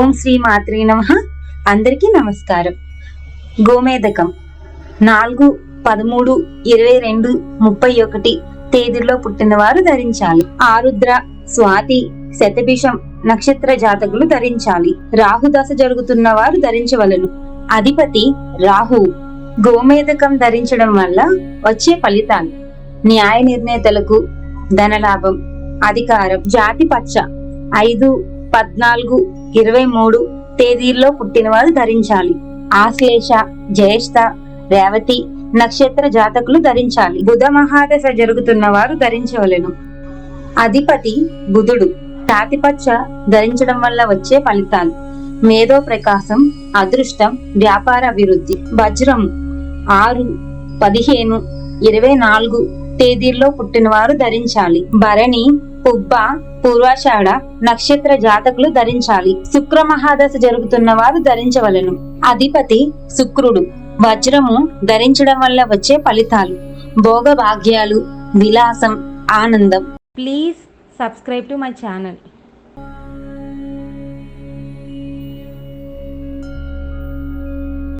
ఓం శ్రీ మాత్రే నమ. అందరికీ నమస్కారం. గోమేదకం నాలుగు పదమూడు ఇరవై రెండు ముప్పై ఒకటి తేదీల్లో పుట్టినవారు ధరించాలి. ఆరుద్ర స్వాతి శతభిషం నక్షత్ర జాతకులు ధరించాలి. రాహు దశ జరుగుతున్న వారు ధరించవలను. అధిపతి రాహు. గోమేదకం ధరించడం వల్ల వచ్చే ఫలితాలు. న్యాయ నిర్ణేతలకు ధనలాభం అధికారం జాతి పచ్చ. ఐదు పద్నాలుగు ఇరవై మూడు తేదీల్లో పుట్టినవారు ధరించాలి. ఆశ్లేష జ్యేష్ఠ రేవతి నక్షత్ర జాతకులు ధరించాలి. బుధ మహాదశ జరుగుతున్న వారు ధరించవలెను. అధిపతి బుధుడు. తాతిపచ్చ ధరించడం వల్ల వచ్చే ఫలితాలు. మేధో ప్రకాశం అదృష్టం వ్యాపార అభివృద్ధి. వజ్రం ఆరు పదిహేను ఇరవై నాలుగు తేదీల్లో పుట్టినవారు ధరించాలి. భరణి పుబ్బ పూర్వాషాఢ నక్షత్ర జాతకులు ధరించాలి. శుక్ర మహాదశ జరుగుతున్న వారు ధరించవలెను. అధిపతి శుక్రుడు. వజ్రము ధరించడం వల్ల వచ్చే ఫలితాలు. భోగ భాగ్యాలు విలాసం ఆనందం. Please subscribe to my channel.